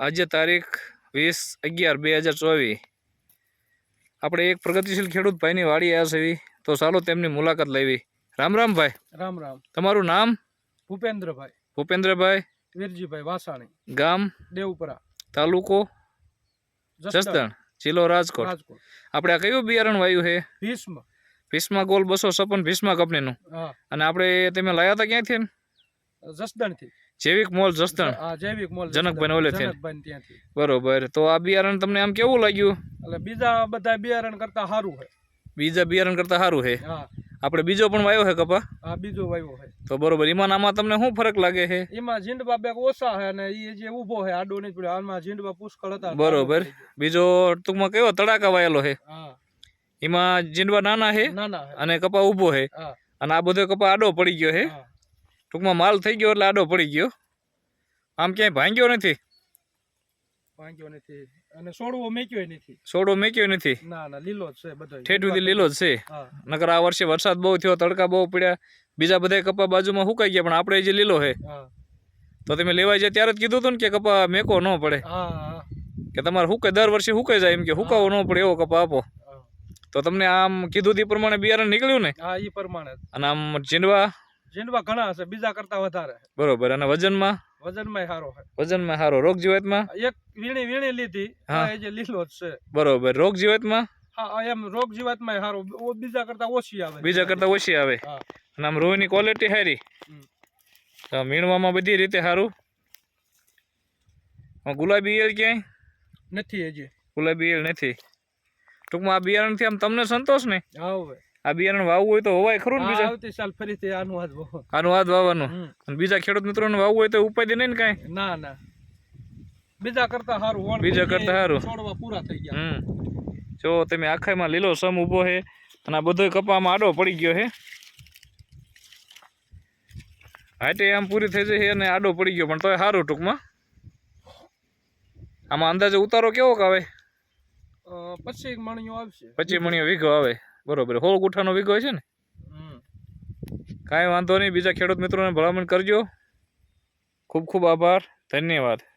આજે તારીખ વીસ અગિયાર બે હજાર ચોવીસ. આપણે એક પ્રગતિશીલ ખેડૂત ભાઈની વાડી આવ્યા છે તો ચાલો તેમની મુલાકાત લેવી. રામ રામ ભાઈ. રામ રામ. તમારું નામ? ભૂપેન્દ્રભાઈ. ભૂપેન્દ્રભાઈ. વીરજીભાઈ વાસાણી. ગામ? દેવપરા. તાલુકો? જસદણ. જિલ્લો રાજકોટ. આપણે આ કયું બિયારણ વાયુ છે? ભીષ્મ. ભીષ્મ ગોલ બસો છપ્પન ભીષ્મ કંપનીનું. અને આપણે તમે લાયા હતા ક્યાંથી જસદણથી જૈવિક મોલ જસદણ. જૈવિક મોલ જનકભાઈને જસદણ. ઓલેથી. બરોબર. તો આ બિયારણ તમને આમ કેવું લાગ્યું? એટલે બીજા બધા બિયારણ કરતા સારું છે બીજા બિયારણ કરતા સારું છે હા. આપણે બીજો પણ વાયો છે કપા? હા બીજો વાયો છે તો બરોબર. એમાં આમાં તમને શું ફરક લાગે છે એમાં જીંડબા બે ઓછા છે અને એ જે ઊભો છે આડો નહીં પડ્યો. આમાં જીંડબા પુષ્કળ હતા. બરોબર. બીજો ટૂંકમાં કયો તડાકા વાયેલો છે એમાં જીંડવા નાના છે નાના અને કપા ઊભો છે અને આ બધો કપા આડો પડી ગયો છે ટૂંકમાં માલ થઈ ગયો એટલે આડો પડી ગયો. આમ ક્યાંય ભાંગ્યો નથી. ભાંગ્યો નથી. અને છોડવો મેક્યો નથી. સોડો મેક્યો નથી. ના ના લીલો જ છે બધો ઠેઠ સુધી લીલો જ છે. નકર આ વર્ષે વરસાદ બહુ થયો તડકા બહુ પડ્યા. બીજા બધા કપા બાજુમાં સુકાઈ ગયા પણ આપણે જે લીલો છે. તો તમે લેવા જાય ત્યારે જ કીધું હતું ને કે કપા મેકો ન પડે. કે તમારે હુકાય દર વર્ષે હુકાઈ જાય એમ કે હુકાવો ન પડે એવો કપા આપો. તો તમને આમ કીધું તે પ્રમાણે બિયારણ નીકળ્યું ને? હા એ પ્રમાણે અને આમ જીંડવા ઝીંડવા ઘણા હશે બીજા કરતા વધારે. બરોબર અને વજનમાં? વજનમાં સારો છે વજનમાં સારો રોગ જીવાતમાં? એક વીણી વીણી લીધી હા. એ જે લીલો જ છે. બરોબર. રોગ જીવાતમાં? હા એમ રોગ જીવાતમાં સારો બીજા કરતા ઓછી આવે. બીજા કરતા ઓછી આવે. અને આમ રોહીની ક્વોલિટી સારી. તો મીણવામાં બધી રીતે સારું ગુલાબી ઈયળ ક્યાંય? નથી હજી. ગુલાબી ઈયળ નથી. ટૂંકમાં આ બિયારણથી આમ તમને સંતોષ ને? હા હવે. આ બિયારણ વાવવું હોય તો હોવાય ખરું ને બીજા? આવતી સાલ ફરીથી આનું આજ. આનું હાથ વાવવાનું. અને બીજા ખેડૂત મિત્રોને વાવવું હોય તો ઉપાય નહીં ને કાંઈ? ના ના. બીજા કરતા સારું બીજા કરતા સારું. છોડવા પૂરા થઈ ગયા. હમ. જો તમે આખામાં લીલો સમ ઊભો છે અને આ બધો કપામાં આડો પડી ગયો છે હાટે આમ પૂરી થઈ જશે અને આડો પડી ગયો પણ તોય સારું ટૂંકમાં. આમાં અંદાજે ઉતારો કેવો આવે પછી મણિયો આવશે. પચીસ મણિયો વીઘો આવે. બરોબર. હોળ ગુઠાનો વીઘો છે ને. કાંઈ વાંધો નહીં. બીજા ખેડૂત મિત્રોને ભલામણ કરજો. ખૂબ ખૂબ આભાર. ધન્યવાદ.